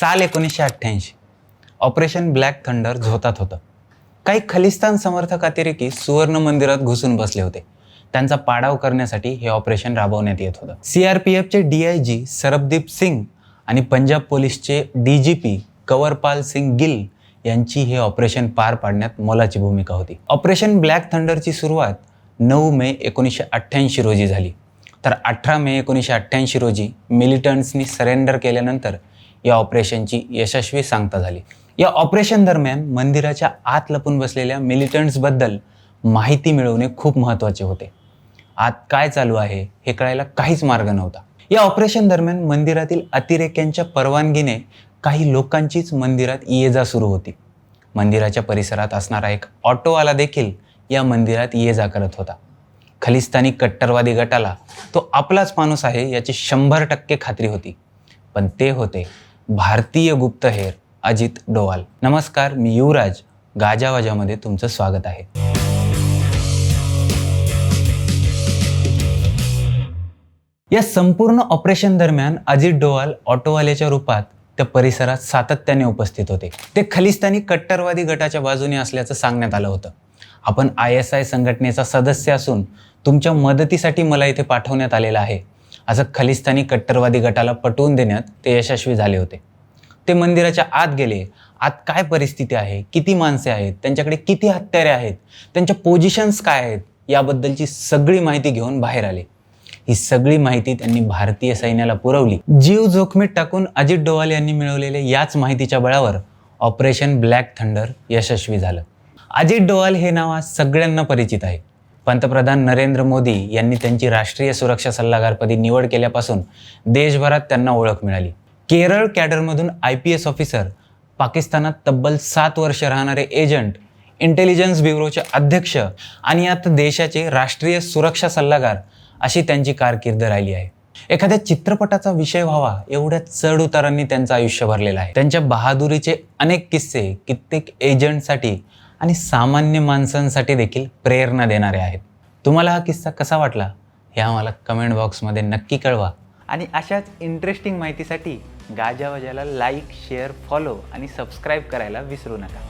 साल एकोणीसशे अठ्ठ्याऐंशी. ऑपरेशन ब्लॅक थंडर झोतात होतं. काही खलिस्तान समर्थक अतिरेकी सुवर्ण मंदिरात घुसून बसले होते. त्यांचा पाडाव करण्यासाठी हे ऑपरेशन राबवण्यात येत होतं. C R P एफचे D I G Sarabdeep Singh आणि Punjab पोलीसचे D G P Kanwarpal Singh Gill यांची हे ऑपरेशन पार पाडण्यात मोलाची भूमिका होती. ऑपरेशन ब्लॅक थंडरची सुरुवात नऊ मे एकोणीसशे अठ्ठ्याऐंशी रोजी झाली. तर अठरा मे एकोणीसशे अठ्ठ्याऐंशी रोजी मिलिटंट्सनी सरेंडर केल्यानंतर या ऑपरेशनची यशस्वी सांगता झाली. या ऑपरेशन दरम्यान मंदिराच्या आत लपून बसलेल्या मिलिटंट्सबद्दल माहिती मिळवणे खूप महत्त्वाचे होते. आत काय चालू आहे हे कळायला काहीच मार्ग नव्हता. या ऑपरेशन दरम्यान मंदिरातील अतिरेक्यांच्या परवानगीने काही लोकांचीच मंदिरात ये जा सुरू होती. मंदिराच्या परिसरात असणारा एक ऑटोवाला देखील या मंदिरात ये जा करत होता. खलिस्तानी कट्टरवादी गटाला तो आपलाच माणूस आहे याची शंभर टक्के खात्री होती. पण ते होते भारतीय गुप्तहेर अजित डोवाल. नमस्कार मी युवराज. गाजावाजामध्ये तुमचं स्वागत आहे. या संपूर्ण ऑपरेशन दरम्यान अजित डोवाल ऑटोवाल्याच्या रूपात त्या परिसरात सातत्याने उपस्थित होते. ते खलिस्तानी कट्टरवादी गटाच्या बाजूने असल्याचं सांगण्यात आलं होतं. आपण आय एस आय संघटनेचा सदस्य असून तुमच्या मदतीसाठी मला इथे पाठवण्यात आलेलं आहे. असं खलिस्तानी कट्टरवादी गटाला पटवून देण्यात ते यशस्वी झाले होते. ते मंदिराच्या आत गेले. आत काय परिस्थिती आहे? किती माणसे आहेत? त्यांच्याकडे किती हत्यारे आहेत? त्यांच्या पोझिशन्स काय आहेत? याबद्दलची सगळी माहिती घेऊन बाहेर आले. ही सगळी माहिती त्यांनी भारतीय सैन्याला पुरवली. जीव जोखमीत टाकून अजित डोवाल यांनी मिळवलेल्या याच माहितीच्या बळावर ऑपरेशन ब्लॅक थंडर यशस्वी झालं. अजित डोवाल हे नाव आज सगळ्यांना परिचित आहे. पंतप्रधान नरेंद्र मोदी यांनी त्यांची राष्ट्रीय सुरक्षा सल्लागारपदी निवड केल्यापासून देशभरात त्यांना ओळख मिळाली. केरळ कॅडरमधून आय पी एस ऑफिसर पाकिस्तानात तब्बल सात वर्ष राहणारे एजंट इंटेलिजन्स ब्युरोचे अध्यक्ष आणि आता देशाचे राष्ट्रीय सुरक्षा सल्लागार अशी त्यांची कारकीर्द राहिली आहे. एखाद्या चित्रपटाचा विषय व्हावा एवढ्या चढ उतारांनी त्यांचं आयुष्य भरलेलं आहे. त्यांच्या बहादुरीचे अनेक किस्से कित्येक एजंटसाठी आणि सामान्य माणसांसाठी देखील प्रेरणा देणारे आहेत. तुम्हाला हा किस्सा कसा वाटला हे आम्हाला कमेंट बॉक्समध्ये नक्की कळवा. आणि अशाच इंटरेस्टिंग माहितीसाठी गाजावाजाला लाईक शेअर फॉलो आणि सबस्क्राईब करायला विसरू नका.